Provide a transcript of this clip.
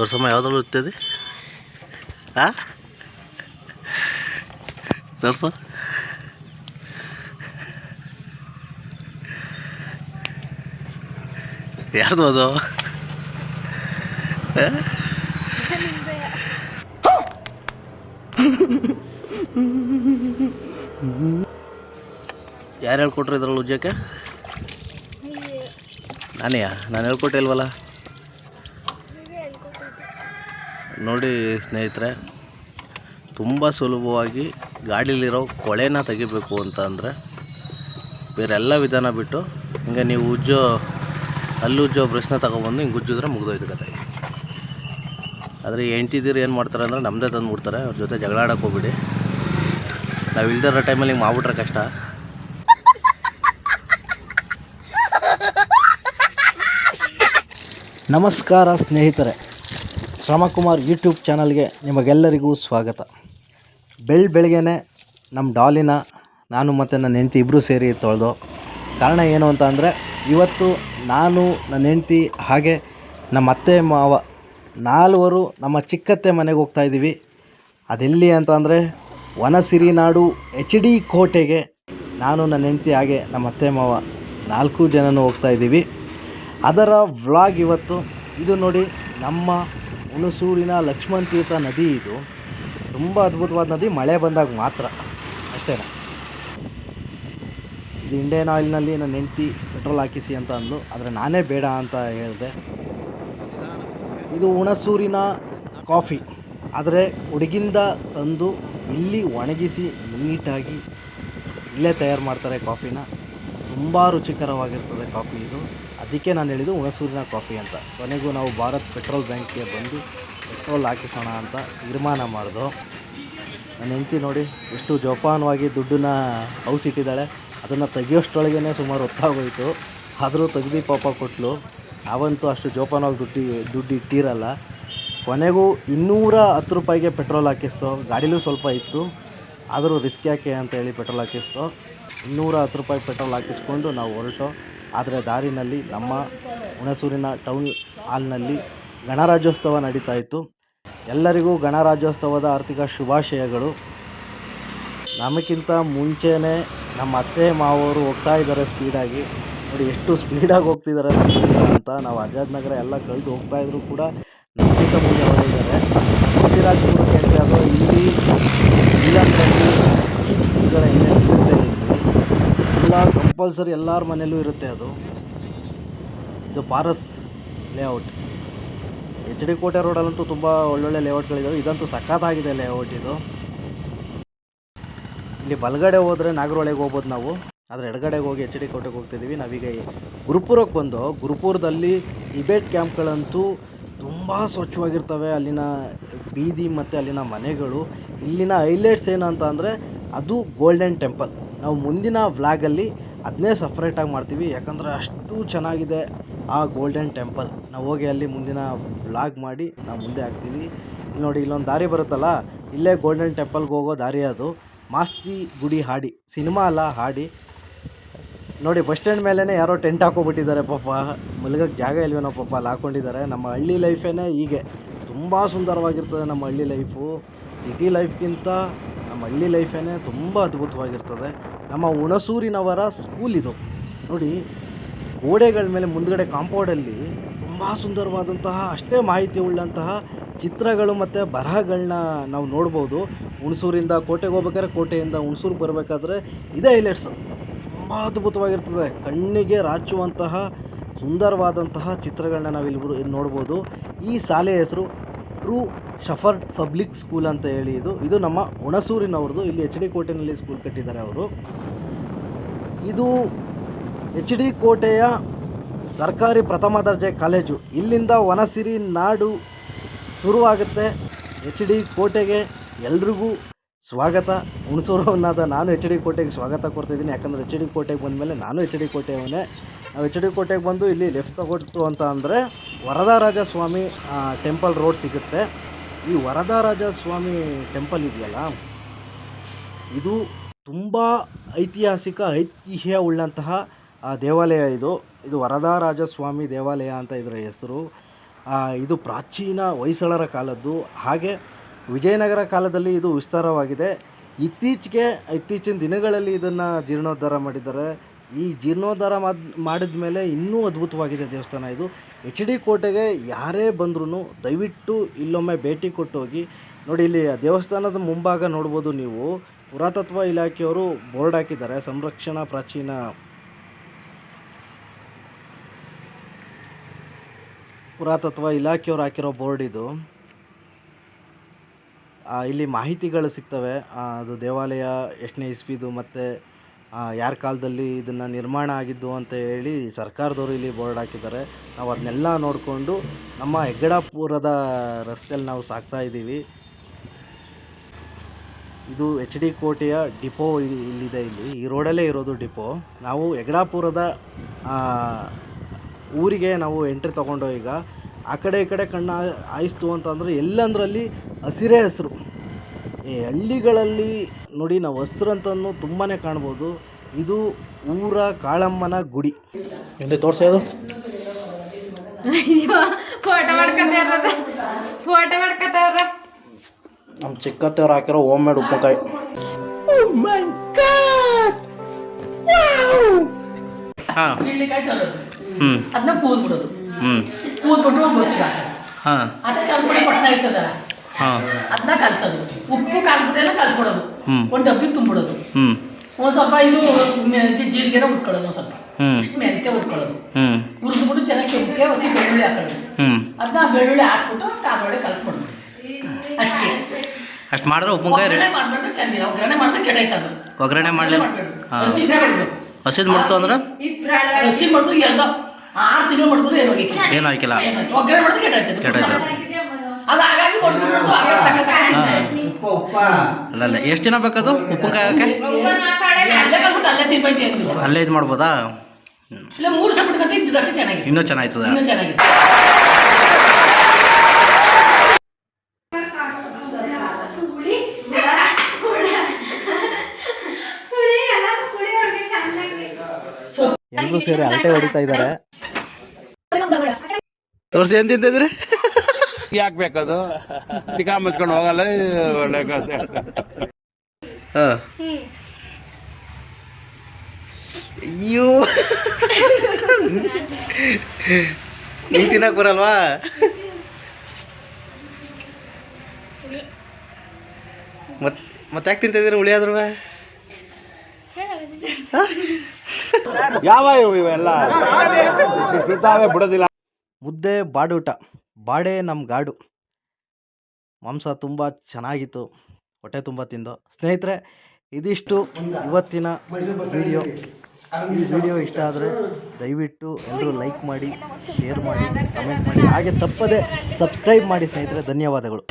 ತೋರ್ಸಮ್ಮ ಯಾವ್ದ್ರಲ್ಲಿ ಉತ್ತದೆ ಆ? ತೋರ್ಸ. ಯಾರ್ದು ಅದು? ಯಾರು ಹೇಳ್ಕೊಟ್ರು ಇದ್ರಲ್ಲಿ ಉಜ್ಜಕ್ಕೆ ನಾನೇ ನಾನು ಹೇಳ್ಕೊಟ್ಟೆ ಇಲ್ವಲ್ಲ? ನೋಡಿ ಸ್ನೇಹಿತರೆ, ತುಂಬ ಸುಲಭವಾಗಿ ಗಾಡೀಲಿರೋ ಕೊಳೆನ ತೆಗಿಬೇಕು ಅಂತ ಅಂದರೆ ಬೇರೆಲ್ಲ ವಿಧಾನ ಬಿಟ್ಟು ಹಿಂಗೆ ನೀವು ಉಜ್ಜೋ, ಅಲ್ಲಿ ಉಜ್ಜೋ ಬ್ರಷ್ನ ತಗೊಬಂದು ಹಿಂಗೆ ಉಜ್ಜಿದ್ರೆ ಮುಗ್ದೋಯ್ತು ಕತೆ. ಆದರೆ ಹೆಂಡ್ತಿದ್ದೀರು ಏನು ಮಾಡ್ತಾರೆ ಅಂದರೆ ನಮ್ಮದೇ ತಂದು ಬಿಡ್ತಾರೆ ಅವ್ರ ಜೊತೆ ಜಗಳ ಆಡೋಕೆ ಹೋಗ್ಬಿಡಿ. ನಾವು ಇಲ್ದಿರೋ ಟೈಮಲ್ಲಿ ಹಿಂಗೆ ಮಾಡ್ಬಿಟ್ರೆ ಕಷ್ಟ. ನಮಸ್ಕಾರ ಸ್ನೇಹಿತರೆ. ಶ್ರಮಕುಮಾರ್ ಯೂಟ್ಯೂಬ್ ಚಾನಲ್ಗೆ ನಿಮಗೆಲ್ಲರಿಗೂ ಸ್ವಾಗತ. ಬೆಳ್ ಬೆಳಗ್ಗೆನೆ ನಮ್ಮ ಡಾಲಿನ, ನಾನು ಮತ್ತು ನನ್ನ ಹೆಂಡ್ತಿ ಇಬ್ಬರೂ ಸೇರಿ ತೊಳೆದು, ಕಾರಣ ಏನು ಅಂತ ಅಂದರೆ, ಇವತ್ತು ನಾನು, ನನ್ನ ಹೆಂಡ್ತಿ ಹಾಗೆ ನಮ್ಮ ಅತ್ತೆ ಮಾವ ನಾಲ್ವರು ನಮ್ಮ ಚಿಕ್ಕತ್ತೆ ಮನೆಗೆ ಹೋಗ್ತಾ ಇದ್ದೀವಿ. ಅದೆಲ್ಲಿ ಅಂತ ಅಂದರೆ, ವನಸಿರಿನಾಡು ಎಚ್ ಡಿ ಕೋಟೆಗೆ ನಾನು, ನನ್ನ ಹೆಂಡ್ತಿ ಹಾಗೆ ನಮ್ಮ ಅತ್ತೆ ಮಾವ ನಾಲ್ಕು ಜನನೂ ಹೋಗ್ತಾ ಇದ್ದೀವಿ. ಅದರ ವ್ಲಾಗ್ ಇವತ್ತು. ಇದು ನೋಡಿ ನಮ್ಮ ಹುಣಸೂರಿನ ಲಕ್ಷ್ಮಣ ತೀರ್ಥ ನದಿ ಇದು. ತುಂಬ ಅದ್ಭುತವಾದ ನದಿ, ಮಳೆ ಬಂದಾಗ ಮಾತ್ರ. ಅಷ್ಟೇ ಇದು ಇಂಡಿಯನ್ ಆಯಿಲ್ನಲ್ಲಿ ನನ್ನ ಹೆಂಡ್ತಿ ಪೆಟ್ರೋಲ್ ಹಾಕಿಸಿ ಅಂತ ಅಂದು ಆದರೆ ನಾನೇ ಬೇಡ ಅಂತ ಹೇಳಿದೆ. ಇದು ಹುಣಸೂರಿನ ಕಾಫಿ. ಆದರೆ ಹುಡುಗಿಂದ ತಂದು ಇಲ್ಲಿ ಒಣಗಿಸಿ ನೀಟಾಗಿ ಇಲ್ಲೇ ತಯಾರು ಮಾಡ್ತಾರೆ ಕಾಫಿನ. ತುಂಬ ರುಚಿಕರವಾಗಿರ್ತದೆ ಕಾಫಿ ಇದು. ಅದಕ್ಕೆ ನಾನು ಹೇಳಿದ್ದು ಹುಣಸೂರಿನ ಕಾಫಿ ಅಂತ. ಕೊನೆಗೂ ನಾವು ಭಾರತ್ ಪೆಟ್ರೋಲ್ ಬ್ಯಾಂಕ್ಗೆ ಬಂದು ಪೆಟ್ರೋಲ್ ಹಾಕಿಸೋಣ ಅಂತ ತೀರ್ಮಾನ ಮಾಡಿದೋ. ನನ್ನ ಹೆಂಡ್ತಿ ನೋಡಿ ಎಷ್ಟು ಜೋಪಾನವಾಗಿ ದುಡ್ಡನ್ನ ಹೌಸ್ ಇಟ್ಟಿದ್ದಾಳೆ. ಅದನ್ನು ತೆಗಿಯೋಷ್ಟರೊಳಗೇ ಸುಮಾರು ಹೊತ್ತಾಗೋಯಿತು. ಆದರೂ ತೆಗ್ದು ಪಾಪ ಕೊಟ್ಟಲು ಅವಂತೂ ಅಷ್ಟು ಜೋಪಾನವಾಗಿ ದುಡ್ಡು ದುಡ್ಡು ಇಟ್ಟಿರಲ್ಲ. ಕೊನೆಗೂ ಇನ್ನೂರ ಹತ್ತು ರೂಪಾಯಿಗೆ ಪೆಟ್ರೋಲ್ ಹಾಕಿಸ್ತು. ಗಾಡಿಲೂ ಸ್ವಲ್ಪ ಇತ್ತು. ಆದರೂ ರಿಸ್ಕ್ ಯಾಕೆ ಅಂತ ಹೇಳಿ ಪೆಟ್ರೋಲ್ ಹಾಕಿಸ್ತು. ಇನ್ನೂರ ಹತ್ತು ರೂಪಾಯಿ ಪೆಟ್ರೋಲ್ ಹಾಕಿಸ್ಕೊಂಡು ನಾವು ಹೊರಟು. ಆದರೆ ದಾರಿನಲ್ಲಿ ನಮ್ಮ ಹುಣಸೂರಿನ ಟೌನ್ ಹಾಲ್ನಲ್ಲಿ ಗಣರಾಜ್ಯೋತ್ಸವ ನಡೀತಾ ಇತ್ತು. ಎಲ್ಲರಿಗೂ ಗಣರಾಜ್ಯೋತ್ಸವದ ಆರ್ಥಿಕ ಶುಭಾಶಯಗಳು. ನಮಗಿಂತ ಮುಂಚೆನೇ ನಮ್ಮ ಅತ್ತೆ ಮಾವರು ಹೋಗ್ತಾ ಇದ್ದಾರೆ ಸ್ಪೀಡಾಗಿ. ನೋಡಿ ಎಷ್ಟು ಸ್ಪೀಡಾಗಿ ಹೋಗ್ತಿದ್ದಾರೆ ಅಂತ ನಾವು ಆಜಾದ್ ನಗರ ಎಲ್ಲ ಕಳೆದು ಹೋಗ್ತಾ ಇದ್ರು ಕೂಡ ನಮಗಿಂತ ಮುಂದೆ ಎಂಟ್ರಿ ಆಗೋ ಇಲ್ಲಿ ಸಿಗುತ್ತೆ ಇಲ್ಲಿ ಎಲ್ಲ ಕಂಪಲ್ಸರಿ ಎಲ್ಲರ ಮನೆಯಲ್ಲೂ ಇರುತ್ತೆ ಅದು. ಇದು ಪಾರಸ್ ಲೇಔಟ್ ಎಚ್ ಡಿ ಕೋಟೆ ರೋಡಲ್ಲಂತೂ ತುಂಬ ಒಳ್ಳೊಳ್ಳೆ ಲೇಔಟ್ಗಳಿದ್ದಾವೆ ಇದಂತೂ ಸಖತ್ತಾಗಿದೆ ಲೇಔಟ್ ಇದು. ಇಲ್ಲಿ ಬಲಗಡೆ ಹೋದರೆ ನಾಗರಹೊಳೆಗೆ ಹೋಗ್ಬೋದು ನಾವು. ಆದರೆ ಎಡಗಡೆಗೆ ಹೋಗಿ ಎಚ್ ಡಿ ಕೋಟೆಗೆ ಹೋಗ್ತಿದ್ದೀವಿ ನಾವೀಗ ಗುರುಪುರಕ್ಕೆ ಬಂದು, ಗುರುಪುರದಲ್ಲಿ ಟಿಬೇಟ್ ಕ್ಯಾಂಪ್ಗಳಂತೂ ತುಂಬ ಸ್ವಚ್ಛವಾಗಿರ್ತವೆ. ಅಲ್ಲಿನ ಬೀದಿ ಮತ್ತು ಅಲ್ಲಿನ ಮನೆಗಳು. ಇಲ್ಲಿನ ಹೈಲೈಟ್ಸ್ ಏನು ಅಂತ ಅಂದರೆ ಅದು ಗೋಲ್ಡನ್ ಟೆಂಪಲ್ ನಾವು ಮುಂದಿನ ವ್ಲಾಗಲ್ಲಿ ಅದನ್ನೇ ಸಪ್ರೇಟಾಗಿ ಮಾಡ್ತೀವಿ. ಯಾಕಂದರೆ ಅಷ್ಟು ಚೆನ್ನಾಗಿದೆ ಆ ಗೋಲ್ಡನ್ ಟೆಂಪಲ್ ನಾವು ಹೋಗಿ ಅಲ್ಲಿ ಮುಂದಿನ ವ್ಲಾಗ್ ಮಾಡಿ ನಾವು ಮುಂದೆ ಹಾಕ್ತೀವಿ ಇಲ್ಲಿ ನೋಡಿ, ಇಲ್ಲೊಂದು ದಾರಿ ಬರುತ್ತಲ್ಲ, ಇಲ್ಲೇ ಗೋಲ್ಡನ್ ಟೆಂಪಲ್ಗೆ ಹೋಗೋ ದಾರಿ ಅದು. ಮಾಸ್ತಿ ಗುಡಿ ಹಾಡಿ. ಸಿನಿಮಾ ಅಲ್ಲ, ಹಾಡಿ. ನೋಡಿ ಬಸ್ ಸ್ಟ್ಯಾಂಡ್ ಮೇಲೇ ಯಾರೋ ಟೆಂಟ್ ಹಾಕೋಬಿಟ್ಟಿದ್ದಾರೆ ಪಾಪ. ಮಲಗಕ್ಕೆ ಜಾಗ ಇಲ್ವೇನೋ ಪಾಪ, ಅಲ್ಲಿ ಹಾಕೊಂಡಿದ್ದಾರೆ. ನಮ್ಮ ಹಳ್ಳಿ ಲೈಫೇ ಹೀಗೆ. ತುಂಬ ಸುಂದರವಾಗಿರ್ತದೆ ನಮ್ಮ ಹಳ್ಳಿ ಲೈಫು ಸಿಟಿ ಲೈಫ್ಗಿಂತ ನಮ್ಮ ಹಳ್ಳಿ ಲೈಫೇ ತುಂಬ ಅದ್ಭುತವಾಗಿರ್ತದೆ. ನಮ್ಮ ಹುಣಸೂರಿನವರ ಸ್ಕೂಲ್ ಇದು. ನೋಡಿ, ಗೋಡೆಗಳ ಮೇಲೆ ಮುಂದ್ಗಡೆ ಕಾಂಪೌಂಡಲ್ಲಿ ತುಂಬ ಸುಂದರವಾದಂತಹ, ಅಷ್ಟೇ ಮಾಹಿತಿ ಉಳ್ಳಂತಹ ಚಿತ್ರಗಳು ಮತ್ತು ಬರಹಗಳನ್ನ ನಾವು ನೋಡ್ಬೋದು. ಹುಣಸೂರಿಂದ ಕೋಟೆಗೆ ಹೋಗ್ಬೇಕಾದ್ರೆ ಕೋಟೆಯಿಂದ ಹುಣಸೂರಿಗೆ ಬರಬೇಕಾದ್ರೆ ಇದೇ ಹೈಲೈಟ್ಸ್ ತುಂಬ ಅದ್ಭುತವಾಗಿರ್ತದೆ. ಕಣ್ಣಿಗೆ ರಾಚುವಂತಹ ಸುಂದರವಾದಂತಹ ಚಿತ್ರಗಳನ್ನ ನಾವು ಇಲ್ಲಿ ನೋಡ್ಬೋದು. ಈ ಶಾಲೆಯ ಹೆಸರು ಟ್ರೂ ಶಫರ್ಡ್ ಪಬ್ಲಿಕ್ ಸ್ಕೂಲ್ ಅಂತ ಹೇಳಿ ಇದು. ಇದು ನಮ್ಮ ಹುಣಸೂರಿನವ್ರದ್ದು. ಇಲ್ಲಿ ಎಚ್ ಡಿ ಕೋಟೆನಲ್ಲಿ ಸ್ಕೂಲ್ ಕಟ್ಟಿದ್ದಾರೆ ಅವರು. ಇದು ಎಚ್ ಡಿ ಕೋಟೆಯ ಸರ್ಕಾರಿ ಪ್ರಥಮ ದರ್ಜೆ ಕಾಲೇಜು. ಇಲ್ಲಿಂದ ವನಸಿರಿ ನಾಡು ಶುರುವಾಗುತ್ತೆ. ಎಚ್ ಡಿ ಕೋಟೆಗೆ ಎಲ್ರಿಗೂ ಸ್ವಾಗತ. ಹುಣಸೂರವನ್ನಾದ ನಾನು ಎಚ್ ಡಿ ಕೋಟೆಗೆ ಸ್ವಾಗತ ಕೊಡ್ತಿದ್ದೀನಿ ಯಾಕಂದರೆ ಎಚ್ ಡಿ ಕೋಟೆಗೆ ಬಂದಮೇಲೆ ನಾನು ಎಚ್ ಡಿ ಕೋಟೆಯವನೇ. ನಾವು ಎಚ್ ಡಿ ಕೋಟೆಗೆ ಬಂದು ಇಲ್ಲಿ ಲೆಫ್ಟ್ ತಗೊಟ್ಟು ಅಂತ ಅಂದರೆ ವರದರಾಜ ಸ್ವಾಮಿ ಟೆಂಪಲ್ ರೋಡ್ ಸಿಗುತ್ತೆ. ಈ ವರದಾರಾಜ ಸ್ವಾಮಿ ಟೆಂಪಲ್ ಇದೆಯಲ್ಲ? ಇದು ತುಂಬ ಐತಿಹಾಸಿಕ ಐತಿಹ್ಯ ಉಳ್ಳಂತಹ ದೇವಾಲಯ ಇದು. ಇದು ವರದರಾಜ ಸ್ವಾಮಿ ದೇವಾಲಯ ಅಂತ ಇದರ ಹೆಸರು. ಇದು ಪ್ರಾಚೀನ ಹೊಯ್ಸಳರ ಕಾಲದ್ದು. ಹಾಗೆ ವಿಜಯನಗರ ಕಾಲದಲ್ಲಿ ಇದು ವಿಸ್ತಾರವಾಗಿದೆ. ಇತ್ತೀಚೆಗೆ, ಇತ್ತೀಚಿನ ದಿನಗಳಲ್ಲಿ ಇದನ್ನು ಜೀರ್ಣೋದ್ಧಾರ ಮಾಡಿದ್ದಾರೆ. ಈ ಜೀರ್ಣೋದ್ಧಾರ ಮಾಡ್ ಮಾಡಿದ ಮೇಲೆ ಇನ್ನೂ ಅದ್ಭುತವಾಗಿದೆ ದೇವಸ್ಥಾನ ಇದು. ಎಚ್ ಡಿ ಕೋಟೆಗೆ ಯಾರೇ ಬಂದ್ರೂ ದಯವಿಟ್ಟು ಇಲ್ಲೊಮ್ಮೆ ಭೇಟಿ ಕೊಟ್ಟು ಹೋಗಿ ನೋಡಿ, ಇಲ್ಲಿ ಆ ದೇವಸ್ಥಾನದ ಮುಂಭಾಗ ನೋಡ್ಬೋದು ನೀವು. ಪುರಾತತ್ವ ಇಲಾಖೆಯವರು ಬೋರ್ಡ್ ಹಾಕಿದ್ದಾರೆ, ಸಂರಕ್ಷಣಾ ಪ್ರಾಚೀನ. ಪುರಾತತ್ವ ಇಲಾಖೆಯವರು ಹಾಕಿರೋ ಬೋರ್ಡ್ ಇದು. ಇಲ್ಲಿ ಮಾಹಿತಿಗಳು ಸಿಗ್ತವೆ. ಅದು ದೇವಾಲಯ, ಎಷ್ಟನೇ ಇಸ್ವಿದು ಮತ್ತು ಯಾರ ಕಾಲದಲ್ಲಿ ಇದನ್ನು ನಿರ್ಮಾಣ ಆಗಿದ್ದು ಅಂತ ಹೇಳಿ ಸರ್ಕಾರದವರು ಇಲ್ಲಿ ಬೋರ್ಡ್ ಹಾಕಿದ್ದಾರೆ. ನಾವು ಅದನ್ನೆಲ್ಲ ನೋಡಿಕೊಂಡು ನಮ್ಮ ಹೆಗ್ಗಡಾಪುರದ ರಸ್ತೆಯಲ್ಲಿ ನಾವು ಸಾಗ್ತಾ ಇದ್ದೀವಿ ಇದು ಎಚ್ ಡಿ ಕೋಟೆಯ ಡಿಪೋ ಇಲ್ಲಿದೆ ಇಲ್ಲಿ. ಈ ರೋಡಲ್ಲೇ ಇರೋದು ಡಿಪೋ. ನಾವು ಯಗಡಾಪುರದ ಆ, ಊರಿಗೆ ನಾವು ಎಂಟ್ರಿ ತೊಗೊಂಡು ಈಗ ಆ ಕಡೆ ಈ ಕಡೆ ಕಣ್ಣು ಆಯಿಸ್ತು ಹಾಯಿಸ್ತು ಅಂತಂದರೆ ಎಲ್ಲಂದ್ರಲ್ಲಿ ಹಸಿರೇ ಹೆಸರು. ಈ ಹಳ್ಳಿಗಳಲ್ಲಿ ನೋಡಿ ನಾವು ಹಸಿರು ಅಂತನೂ ತುಂಬಾ ಕಾಣ್ಬೋದು. ಇದು ಊರ ಕಾಳಮ್ಮನ ಗುಡಿ. ಎಲ್ಲಿ ತೋರಿಸೋದು ಅಯ್ಯೋ ಫೋಟೋ ಮಾಡ್ಕೊತೇವ್ರ ಫೋಟೋ ಮಾಡ್ಕೊತೇವ್ರ ನಮ್ಮ ಚಿಕ್ಕತ್ತವ್ರು ಹಾಕಿರೋ ಹೋಮ್ ಮೇಡ್ ಉಪ್ಪುಕಾಯಿ ಹಾಂ. ಇಡ್ಲಿಕಾಯಿ ತರೋದು. ಹ್ಞೂ ಅದನ್ನ ಕೂದ್ ಬಿಡೋದು ಹ್ಞೂ ಕೂದ್ಬಿಟ್ಟು ಬಸ್ಸಿಗೆ ಹಾಕೋದು. ಹಾಂ. ಅದಕ್ಕೆ ಕಲ್ಪುಡಿ ಪಟ್ಟಣ ಇರ್ತದಲ್ಲ? ಹಾಂ. ಅದನ್ನ ಕಲ್ಸೋದು. ಉಪ್ಪು ಕಾಲ್ಬಿಟ್ಟೆಲ್ಲ ಕಲ್ಸ್ಬಿಡೋದು ಹ್ಮ್. ಒಂದು ಡಬ್ಬಿಗೆ ತುಂಬಿಡೋದು. ಹ್ಞೂ ಒಂದು ಸ್ವಲ್ಪ ಇದು ಜೀರಿಗೆನ ಉಟ್ಕೊಳ್ಳೋದು ಒಂದು ಸ್ವಲ್ಪ. ಹ್ಞೂ ಮೆಂತೆ ಉಟ್ಕೊಳ್ಳೋದು. ಹ್ಞೂ ಹುರಿದ್ಬಿಟ್ಟು ಚೆನ್ನಾಗಿ ಕೆಂಪಿಗೆ ಹಸಿ ಬೆಳ್ಳುಳ್ಳಿ ಹಾಕೊಳ್ಳೋದು. ಹ್ಮ್. ಅದನ್ನ ಬೆಳ್ಳುಳ್ಳಿ ಹಾಕ್ಬಿಟ್ಟು ಕಾರೊಳ್ಳೆ ಕಲ್ಸ್ಬಿಡೋದು ಅಷ್ಟೇ. ಅಷ್ಟು ಮಾಡಿದ್ರೆ ಉಪ್ಪಿನಕಾಯಿ ರೆಡಿ. ಒಗ್ಗರಣೆ ಮಾಡ್ಬಿಟ್ರೆ ಚಂದಿಲ್ಲ ಒಗ್ಗರಣೆ ಮಾಡಿದ್ರೆ ಒಗ್ಗರಣೆ ಮಾಡಲಿಲ್ಲ. ಹಸಿದೇ ಮಾಡ್ತು ಅಂದ್ರೆ? ಹಸಿ ಮಾಡಿದ್ರು ಎರಡೋ ಆರು ತಿಂಗಳು ಮಾಡಿದ್ರು ಏನು ಹಾಕಿಲ್ಲ ಒಗ್ಗರಣೆ ಮಾಡಿದ್ರೆ ಅದು. ಹಾಗಾಗಿ. ಅಲ್ಲ ಅಲ್ಲ. ಎಷ್ಟು ದಿನ ಬೇಕದು ಉಪ್ಪಿನಕಾಯಿ ಹಾಕಿ ಅಲ್ಲೇ ಅಲ್ಲೇ ತಿನ್ಬೈತಿ ಅಂದ್ರು. ಅಲ್ಲೇ ಇದು ಮಾಡ್ಬೋದಾ? ಇಲ್ಲ ಮೂರು ಬಿಟ್ಕೊಂತ ಚೆನ್ನಾಗಿ ಇನ್ನೂ ಚೆನ್ನಾಯ್ತದ? ಇನ್ನೂ ಚೆನ್ನಾಗಿದೆ ಹುಳಿ ಹುಳಿ ಹುಳಿ ಎಲ್ಲ ಹುಳಿ ಒಳಗೆ ಚೆನ್ನಾಗಿ ಎಲ್ಲರೂ ಸೇರಿ ಅಲ್ಟೆ ಹೊಡಿತಾ ಇದ್ದಾರೆ. ತೋರ್ಸಿ ಏನ್ ತಿಂತಿದ್ರಿ? ಯಾಕೆ ಬೇಕದು? ಚಿಕಾ ಮುಚ್ಕೊಂಡು ಹೋಗಲ್ಲ ಒಳ್ಳೆ. ಹಾಂ. ಅಯ್ಯೋ. ನೀ ತಿನ್ನಕ್ ಬರಲ್ವಾ? ಮತ್ತೆ ಮತ್ತೆ ಯಾಕೆ ತಿಂತಿದ್ದೀರಿ ಉಳಿಯಾದ್ರು ಯಾವ ಇವು ಇವೆಲ್ಲ? ಬಿಡೋದಿಲ್ಲ. ಮುದ್ದೆ, ಬಾಡೂಟ. ಬಾಡೆ ನಮ್ಮ ಗಾಡು. ಮಾಂಸ ತುಂಬ ಚೆನ್ನಾಗಿತ್ತು. ಹೊಟ್ಟೆ ತುಂಬ ತಿಂದು. ಸ್ನೇಹಿತರೆ, ಇದಿಷ್ಟು ಇವತ್ತಿನ ವಿಡಿಯೋ. ಈ ವಿಡಿಯೋ ಇಷ್ಟ ಆದರೆ ದಯವಿಟ್ಟು ಎಲ್ಲರೂ ಲೈಕ್ ಮಾಡಿ, ಶೇರ್ ಮಾಡಿ, ಕಮೆಂಟ್ ಮಾಡಿ. ಹಾಗೆ ತಪ್ಪದೆ ಸಬ್ಸ್ಕ್ರೈಬ್ ಮಾಡಿ ಸ್ನೇಹಿತರೆ. ಧನ್ಯವಾದಗಳು.